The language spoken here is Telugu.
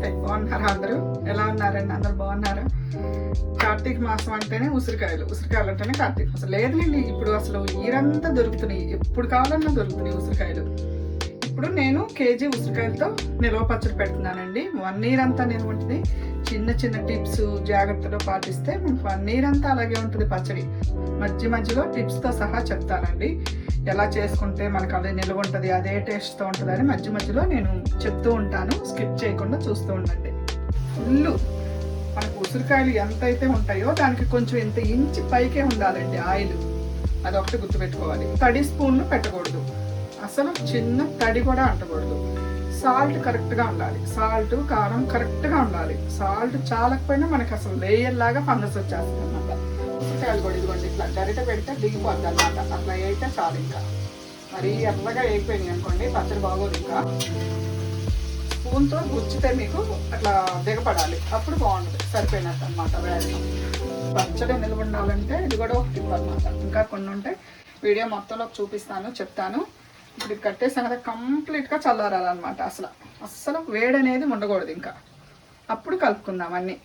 నమస్తే. బాగున్నారు అందరూ? ఎలా ఉన్నారండి? అందరు బాగున్నారు? కార్తీక మాసం అంటేనే ఉసిరికాయలు. ఉసిరికాయలు అంటేనే కార్తీక. మాసం లేదులేండి ఇప్పుడు అసలు ఈరంతా దొరుకుతున్నాయి. ఎప్పుడు కావాలన్నా దొరుకుతున్నాయి ఉసిరికాయలు. ఇప్పుడు నేను కేజీ ఉసిరికాయలతో నిల్వ పచ్చడి పెడుతున్నానండి. వన్ ఇయర్ అంతా నేను ఉంటుంది చిన్న చిన్న టిప్స్ జాగ్రత్తలు పాటిస్తే వన్ ఇయర్ అంతా అలాగే ఉంటుంది పచ్చడి. మధ్య మధ్యలో టిప్స్తో సహా చెప్తానండి. ఎలా చేసుకుంటే మనకు అదే నిల్వ ఉంటుంది అదే టేస్ట్తో ఉంటుంది అని మధ్య మధ్యలో నేను చెప్తూ ఉంటాను. స్కిప్ చేయకుండా చూస్తూ ఉండండి. ఫుల్ మనకు ఉసిరికాయలు ఎంత అయితే ఉంటాయో దానికి కొంచెం ఇంత ఇంచి పైకే ఉండాలండి ఆయిల్. అదొకటి గుర్తుపెట్టుకోవాలి. తడి స్పూన్లు పెట్టకూడదు. అసలు చిన్న తడి కూడా అంటకూడదు. సాల్ట్ కరెక్ట్గా ఉండాలి. సాల్ట్ కారం కరెక్ట్గా ఉండాలి. సాల్ట్ చాలకపోయినా మనకి అసలు లేయర్ లాగా ఫంగస్ వచ్చేస్తుంది అనమాట ఉసిరికాయలు కూడా ఇదిగోండి ఇట్లా గరిట పెడితే దిగిపోద్ది అనమాట అట్లా అయితే చాలు ఇంకా. మరీ ఎర్రగా వేగిపోయింది అనుకోండి పచ్చడి బాగోదు ఇంకా. స్పూన్తో గుచ్చితే మీకు అట్లా దిగపడాలి. అప్పుడు బాగుంటుంది. సరిపోయినట్టు అనమాట వేయడం. పచ్చడి నిలబడాలంటే ఇది కూడా ఒక టిప్ అనమాట ఇంకా కొన్ని ఉంటే వీడియో మొత్తంలో చూపిస్తాను చెప్తాను. ఇప్పుడు ఇది కట్టేసాం కదా కంప్లీట్గా చల్లారాలన్నమాట అసలు. అస్సలు వేడి అనేది ఉండకూడదు ఇంకా. అప్పుడు కలుపుకుందాం అన్నీ.